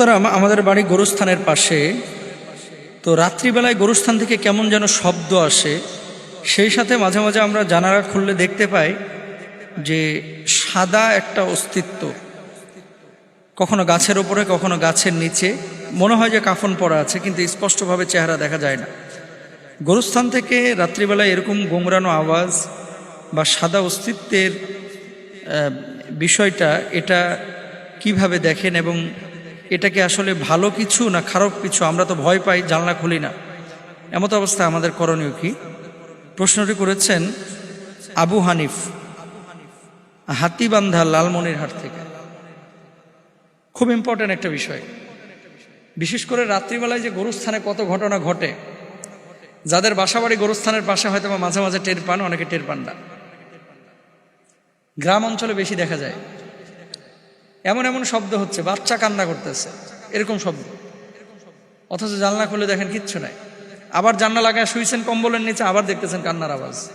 মোহতারাম আমাদের বাড়ি গরুস্থানের পাশে। তো রাত্রিবেলায় গরুস্থান থেকে কেমন যেন শব্দ আসে। সেই সাথে মাঝে মাঝে আমরা জানালা খুললে দেখতে পাই যে সাদা একটা অস্তিত্ব। কখনো গাছের ওপরে, কখনো গাছের নিচে। মনে হয় যে কাফন পরা আছে, কিন্তু স্পষ্টভাবে চেহারা দেখা যায় না। গরুস্থান থেকে রাত্রিবেলায় এরকম গোমরানো আওয়াজ বা সাদা অস্তিত্বের বিষয়টা, এটা কীভাবে দেখেন এবং এটাকে আসলে ভালো কিছু না খারাপ কিছু? আমরা তো ভয় পাই, জানলা খুলি না। এমত অবস্থা আমাদের করণীয় কি? প্রশ্নটি করেছেন আবু হানিফ, হাতিবান্ধা লালমনিরহাট থেকে। খুব ইম্পর্ট্যান্ট একটা বিষয়। বিশেষ করে রাত্রিবেলায় যে গরুস্থানে কত ঘটনা ঘটে, যাদের বাসাবাড়ি গরুস্থানের পাশে হয়তো মাঝে মাঝে টের পান, অনেকে টের পান না। গ্রাম অঞ্চলে বেশি দেখা যায়। এমন এমন শব্দ হচ্ছে, বাচ্চা কান্না করতেছে, এরকম শব্দ। অথচ জানলা খুলে দেখেন কিচ্ছু নাই। আবার জানলা লাগায় শুয়েছেন কম্বলের নিচে, আবার দেখতেছেন কান্নার আওয়াজ।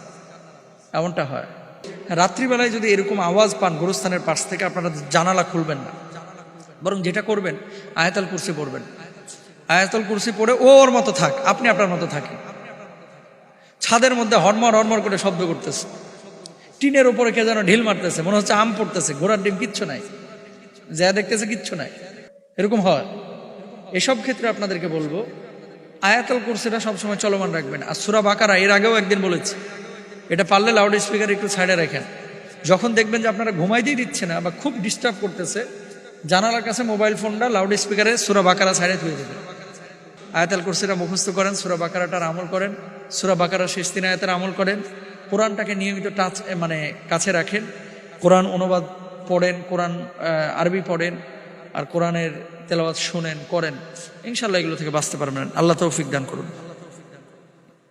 এমনটা হয়। রাত্রিবেলায় যদি এরকম আওয়াজ পান, গোরস্থানের পাশ থেকে আপনারা জানালা খুলবেন না। বরং যেটা করবেন, আয়াতাল কুরসি পড়বেন। আয়াতাল কুরসি পড়ে ওর মতো থাক, আপনি আপনার মতো থাকেন। ছাদের মধ্যে হরমর হরমর করে শব্দ করতেছে। টিনের উপরে কে যেন ঢিল মারতেছে, মনে হচ্ছে আম পড়তেছে, ঘোড়ার ডিম কিচ্ছু নাই। যা দেখতেছে কিচ্ছু নাই। এরকম হয়। এসব ক্ষেত্রে আপনাদেরকে বলব, আয়াতাল কুরসিটা সবসময় চলমান রাখবেন। আর সুরা বাকারা, এর আগেও একদিন বলেছি, এটা পারলে লাউড স্পিকার একটু সাইডে রাখেন। যখন দেখবেন যে আপনারা ঘুমাইতেই দিচ্ছে না বা খুব ডিস্টার্ব করতেছে, জানালার কাছে মোবাইল ফোনটা লাউড স্পিকারে সুরা বাকারা সাইডে থুয়ে দেবেন। আয়াতাল কুরসিটা মুখস্থ করেন, সুরা বাকারাটার আমল করেন, সুরা বাকারা শেষ তিন আয়াতের আমল করেন, কোরআনটাকে নিয়মিত টাচ মানে কাছে রাখেন। কোরআন অনুবাদ পড়েন, কোরআন আরবি পড়েন আর কোরআনের তেলাওয়াত শোনেন, করেন ইনশাল্লাহ এগুলো থেকে বাঁচতে পারবেন। আল্লাহ তৌফিক দান করুন।